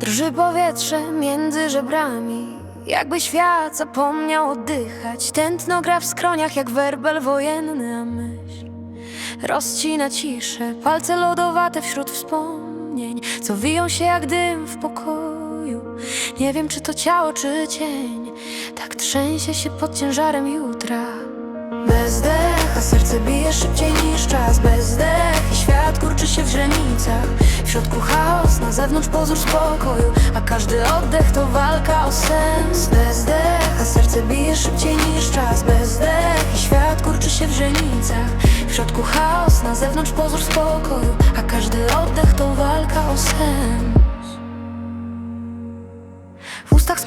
Drży powietrze między żebrami Jakby świat zapomniał oddychać. Tętno gra w skroniach jak werbel wojenny A myśl rozcina ciszę. Palce lodowate wśród wspomnień Co wiją się jak dym w pokoju. Nie wiem czy to ciało czy cień Tak trzęsie się pod ciężarem jutra. Bezdech, a serce bije szybciej niż czas. Bezdech i świat kurczy się w źrenicach. W środku chaos, na zewnątrz pozór spokoju A każdy oddech to walka o sens. Bezdech, a serce bije szybciej niż czas. Bezdech i świat kurczy się w źrenicach. W środku chaos, na zewnątrz pozór spokoju A każdy oddech to walka o sens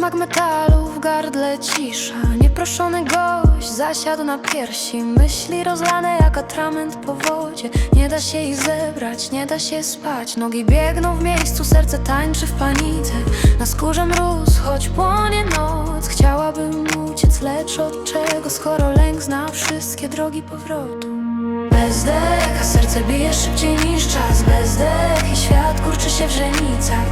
smak metalu, w gardle cisza. Nieproszony gość zasiadł na piersi. Myśli rozlane jak atrament po wodzie. Nie da się ich zebrać, nie da się spać. Nogi biegną w miejscu, serce tańczy w panice. Na skórze mróz, choć płonie noc. Chciałabym uciec, lecz od czego Skoro lęk zna wszystkie drogi powrotu. Bezdech, a serce bije szybciej niż czas. Bezdech i świat kurczy się w źrenicach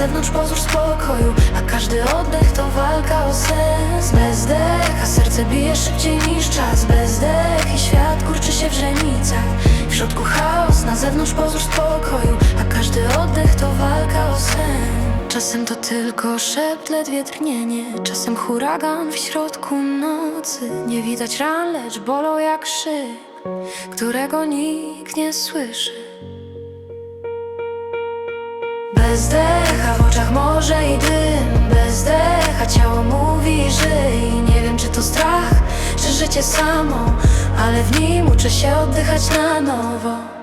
zewnątrz pozór spokoju A każdy oddech to walka o sens. Bezdech, a serce bije szybciej niż czas. Bezdech i świat kurczy się w źrenicach. W środku chaos, na zewnątrz pozór spokoju A każdy oddech to walka o sens Czasem to tylko szept, ledwie drgnienie. Czasem huragan w środku nocy. Nie widać ran, lecz bolą jak szyb Którego nikt nie słyszy. Bezdecha w życie samo Ale w nim uczę się oddychać na nowo